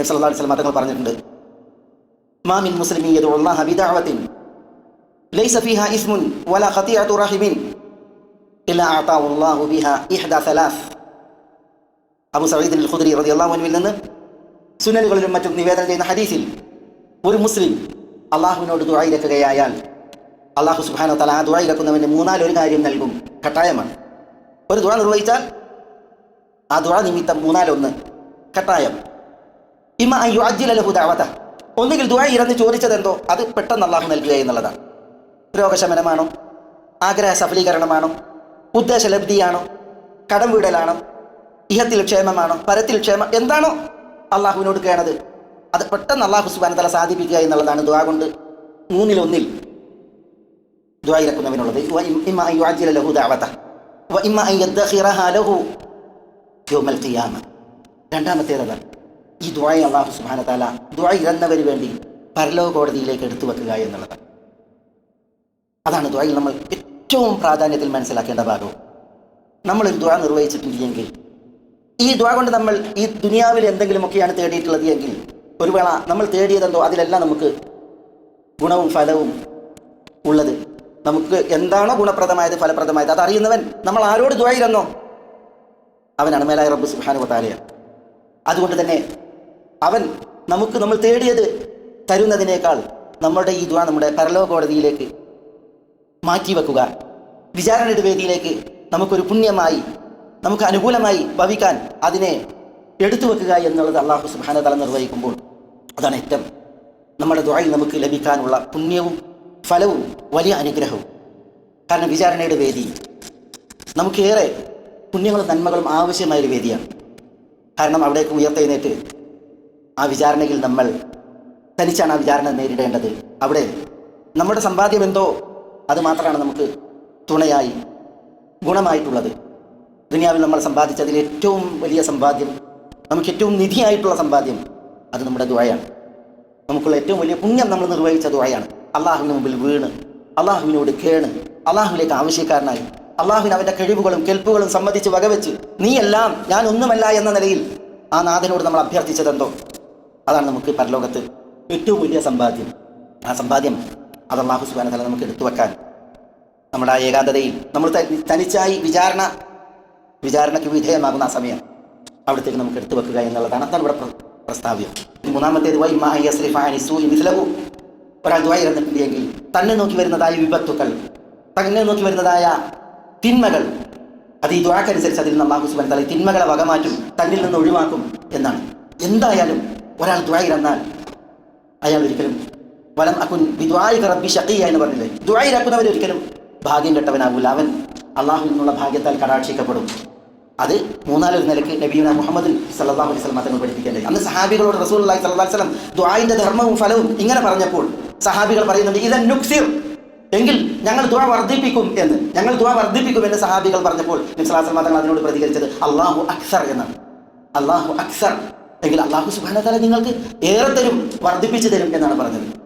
അലൈഹി വസല്ലം തങ്ങൾ പറഞ്ഞിട്ടുണ്ട്. മാമിൻ മുസ്ലിമി യദുല്ലാഹ ബിദഅവത്തിൻ ലൈസ ഫീഹാ ഇസ്മുൻ വലാ ഖതിഅതു റഹിമിൻ ഇല്ലാ അഅതാഹു അല്ലാഹു ബിഹാ ഇഹ്ദാ സലാസ്. അബു അൽ ഖുദ്രി റളിയല്ലാഹു അൻഹുവിൽ നിന്ന് സുനനുകളിലും മറ്റും നിവേദനം ചെയ്യുന്ന ഹദീസിൽ ഒരു മുസ്ലിം അള്ളാഹുവിനോട് ദുആയിരക്കുകയായാൽ അള്ളാഹു സുബ്ഹാനഹു വതആല ആ ദുആയിരക്കുന്നവന് മൂന്നാലൊരു കാര്യം നൽകും. കട്ടായമാണ്. ഒരു ദുആ നിർവഹിച്ചാൽ ആ ദുആ നിമിത്തം മൂന്നാലൊന്ന് കട്ടായം. ഇമ അയ്യുഅജ്ജില ലഹു ദഅവത. ഒന്നുകിൽ ദുആ ഇറന്ന് ചോദിച്ചതെന്തോ അത് പെട്ടെന്ന് അള്ളാഹു നൽകുക എന്നുള്ളതാണ്. രോഗശമനമാണോ? ആഗ്രഹ സഫലീകരണമാണോ? ഉദ്ദേശലബ്ധിയാണോ കടം വീടലാണോ? ഇഹത്തിൽ ക്ഷേമമാണോ? പരത്തിൽ ക്ഷേമം എന്താണോ അള്ളാഹുവിനോട് കേണത്. അത് പെട്ടെന്ന് അള്ളാഹു സുബാന തല സാധിപ്പിക്കുക എന്നുള്ളതാണ് ദുആ കൊണ്ട് മൂന്നിലൊന്നിൽ ദുആ ഇറക്കുന്നവനുള്ളത്. ഇമ്മ ലഹു വ ഇമ്മ ലഹു രണ്ടാമത്തേതാണ് ഈ ദുആയെ അള്ളാഹു സുബാന താല ദുആ ഇറന്നവന് വേണ്ടി പരലോക കോടതിയിലേക്ക് എടുത്തു വെക്കുക എന്നുള്ളത്. അതാണ് ദുആയിൽ നമ്മൾ ഏറ്റവും പ്രാധാന്യത്തിൽ മനസ്സിലാക്കേണ്ട ഭാഗവും നമ്മളൊരു ദുആ നിർവഹിച്ചിട്ടുണ്ടെങ്കിൽ ഈ ദുആ കൊണ്ട് നമ്മൾ ഈ ദുനിയാവിൽ എന്തെങ്കിലുമൊക്കെയാണ് തേടിയിട്ടുള്ളത് എങ്കിൽ ഒരു വേള നമ്മൾ തേടിയതെന്തോ അതിലെല്ലാം നമുക്ക് ഗുണവും ഫലവും ഉള്ളത്. നമുക്ക് എന്താണോ ഗുണപ്രദമായത് ഫലപ്രദമായത് അതറിയുന്നവൻ നമ്മൾ ആരോട് ദുആയിരെന്നോ അവനാണ് മേലായ റബ്ബ് സുഹാനുവ താലയ അതുകൊണ്ട് തന്നെ അവൻ നമുക്ക് നമ്മൾ തേടിയത് തരുന്നതിനേക്കാൾ നമ്മുടെ ഈ ദ്വാ നമ്മുടെ പരലോക കോടതിയിലേക്ക് മാറ്റിവെക്കുക വിചാരണയുടെ വേദിയിലേക്ക് നമുക്കൊരു പുണ്യമായി നമുക്ക് അനുകൂലമായി ഭവിക്കാൻ അതിനെ എടുത്തു വെക്കുക എന്നുള്ളത് അള്ളാഹു സുബാനതല തല നിർവഹിക്കുമ്പോൾ അതാണ് ഏറ്റവും നമ്മുടെ ദുആയിൽ നമുക്ക് ലഭിക്കാനുള്ള പുണ്യവും ഫലവും വലിയ അനുഗ്രഹവും. കാരണം വിചാരണയുടെ വേദി നമുക്കേറെ പുണ്യങ്ങളും നന്മകളും ആവശ്യമായൊരു വേദിയാണ്. കാരണം അവിടേക്ക് ഉയർത്തെഴുന്നേറ്റ് ആ വിചാരണയിൽ നമ്മൾ തനിച്ചാണ് ആ വിചാരണ നേരിടേണ്ടത്. അവിടെ നമ്മുടെ സമ്പാദ്യം എന്തോ അത് മാത്രമാണ് നമുക്ക് തുണയായി ഗുണമായിട്ടുള്ളത്. ദുനിയാവിൽ നമ്മൾ സമ്പാദിച്ചതിൽ ഏറ്റവും വലിയ സമ്പാദ്യം നമുക്ക് ഏറ്റവും നിധിയായിട്ടുള്ള സമ്പാദ്യം അത് നമ്മുടെ ദുആയാണ്. നമുക്കുള്ള ഏറ്റവും വലിയ പുണ്യം നമ്മൾ നിർവഹിച്ച ദുആയാണ്. അള്ളാഹുവിന് മുമ്പിൽ വീണ് അള്ളാഹുവിനോട് കേണ് അള്ളാഹുവിലേക്ക് ആവശ്യക്കാരനായി അള്ളാഹുവിന് അവന്റെ കഴിവുകളും കെൽപ്പുകളും സമ്മതിച്ച് വകവെച്ച് നീയെല്ലാം ഞാൻ ഒന്നുമല്ല എന്ന നിലയിൽ ആ നാഥനോട് നമ്മൾ അഭ്യർത്ഥിച്ചതെന്തോ? അതാണ് നമുക്ക് പരലോകത്ത് ഏറ്റവും വലിയ സമ്പാദ്യം. ആ സമ്പാദ്യം അത് അള്ളാഹു സുബാന തല നമുക്ക് എടുത്തു വെക്കാൻ. നമ്മുടെ ആ ഏകാന്തതയിൽ നമ്മൾ തനിച്ചായി വിചാരണ വിചാരണയ്ക്ക് വിധേയമാകുന്ന ആ സമയം അവിടത്തേക്ക് നമുക്ക് എടുത്തു വെക്കുക എന്നുള്ളതാണ് അതാണ് ഇവിടെ പ്രസ്താവ്യം. മൂന്നാമത്തേത് വൈ മാ അനി സൂഇ മിസ്ലഹു. ഒരാൾ ദ്വായി ഇറന്നിട്ടുണ്ടെങ്കിൽ തന്നെ നോക്കി വരുന്നതായ വിപത്തുക്കൾ തന്നെ നോക്കി വരുന്നതായ തിന്മകൾ അത് ഈ ദ്വാക്കനുസരിച്ച് അതിൽ നിന്ന് അള്ളാഹു സുബാൻ തല തിന്മകളെ വകമാറ്റും തന്നിൽ നിന്ന് ഒഴിവാക്കും എന്നാണ്. എന്തായാലും ഒരാൾ ദ്വായി ഇറന്നാൽ അയാൾ ഒരിക്കലും വലം അക്കുൻ വിദ്വായി റബ്ബി ഷക്കിയ എന്ന് പറഞ്ഞില്ലേ? ദ്വായിരക്കുന്നവർ ഒരിക്കലും ഭാഗ്യം കെട്ടവനാകൂല അവൻ അള്ളാഹു നിന്നുള്ള ഭാഗ്യത്താൽ കടാക്ഷിക്കപ്പെടും. അത് മൂന്നാലൊരു നിലയ്ക്ക് നബീന മുഹമ്മദ് സല്ലല്ലാഹു അലൈഹി വസല്ലം തങ്ങൾ പഠിപ്പിക്കേണ്ടത് അന്ന് സഹാബികളോട് റസൂൽ അള്ളാഹി സല്ലല്ലാഹു അലൈഹി വസല്ലം ദ്വായിന്റെ ധർമ്മവും ഫലവും ഇങ്ങനെ പറഞ്ഞപ്പോൾ സഹാബികൾ പറയുന്നുണ്ട് ഇതൻ നുക്സിർ. എങ്കിൽ ഞങ്ങൾ ദുആ വർദ്ധിപ്പിക്കും എന്ന്. ഞങ്ങൾ ദുആ വർദ്ധിപ്പിക്കും എന്ന് സഹാബികൾ പറഞ്ഞപ്പോൾ നബി വസല്ലം തങ്ങൾ അതിനോട് പ്രതികരിച്ചത് അള്ളാഹു അക്സർ എന്നാണ്. അള്ളാഹു അക്സർ എങ്കിൽ അള്ളാഹു സുബ്ഹാനഹു വ നിങ്ങൾക്ക് ഏറെ തരും വർദ്ധിപ്പിച്ചു തരും എന്നാണ് പറഞ്ഞത്.